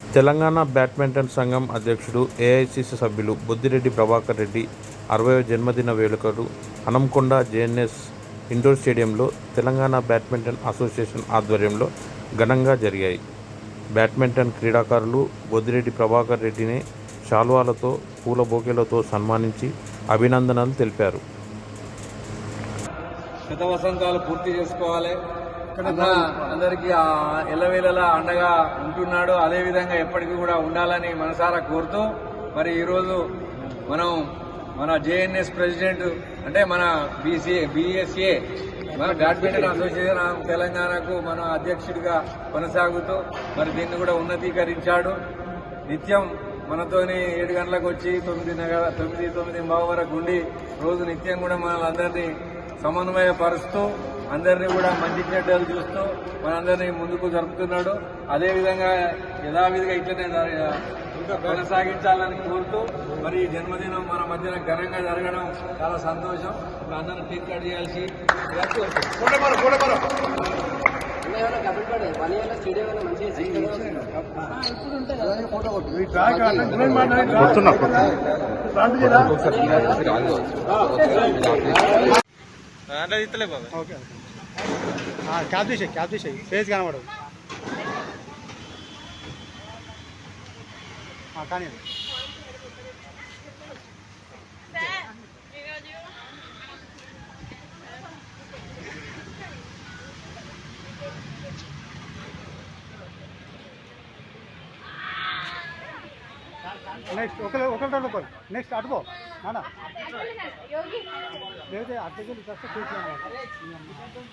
Telangana badminton సంఘం అధ్యక్షుడు AICC సభ్యులు బొద్దిరెడ్డి ప్రభాకర్ రెడ్డి అరవై జన్మదిన వేడుకలు హనంకొండ జేఎన్ఎస్ ఇండోర్ స్టేడియంలో తెలంగాణ బ్యాడ్మింటన్ అసోసియేషన్ ఆధ్వర్యంలో ఘనంగా జరిగాయి. బ్యాడ్మింటన్ క్రీడాకారులు బొద్దిరెడ్డి ప్రభాకర్ రెడ్డిని శాల్వాలతో పూల బోకేలతో సన్మానించి అభినందనలు తెలిపారు. శత వసంతాలు పూర్తి చేసుకోవాలి. అందరికీ ఆ ఎల్లవేళలా అండగా ఉంటున్నాడు. అదే విధంగా ఎప్పటికీ కూడా ఉండాలని మనసారా కోరుతూ మరి ఈరోజు మనం మన జేఎన్ఎస్ ప్రెసిడెంట్ అంటే మన బీసీఏ బీఎస్ఏ మన బ్యాడ్మింటన్ అసోసియేషన్ ఆఫ్ తెలంగాణకు మన అధ్యక్షుడిగా కొనసాగుతూ మరి దీన్ని కూడా ఉన్నతీకరించాడు. నిత్యం మనతోని ఏడు గంటలకు వచ్చి తొమ్మిదిన్నర తొమ్మిది తొమ్మిది బావ వరకు ఉండి రోజు నిత్యం కూడా మనల్ని సమన్వయపరుస్తూ అందరినీ కూడా మంచి చెడ్డలు చూస్తూ మనందరినీ ముందుకు జరుపుతున్నాడు. అదేవిధంగా యథావిధిగా ఇట్లనే కొనసాగించాలని కోరుతూ మరి ఈ జన్మదినం మన మధ్యన ఘనంగా జరగడం చాలా సంతోషం. ఇప్పుడు అందరం కేక్ కట్ చేయాల్సి అట్లా ఇస్తలే బాబా. ఓకే క్యాబ్ తీసేయి క్యాబ్ తీసేయి. ఫేస్ కనబడదు. కానీ నెక్స్ట్ ఒకరు ఒకరి తర్వాత ఒకరు నెక్స్ట్ అటుకో నానా లేకపోతే అటుకెళ్ళి వస్తే ఫేస్ కనబడదు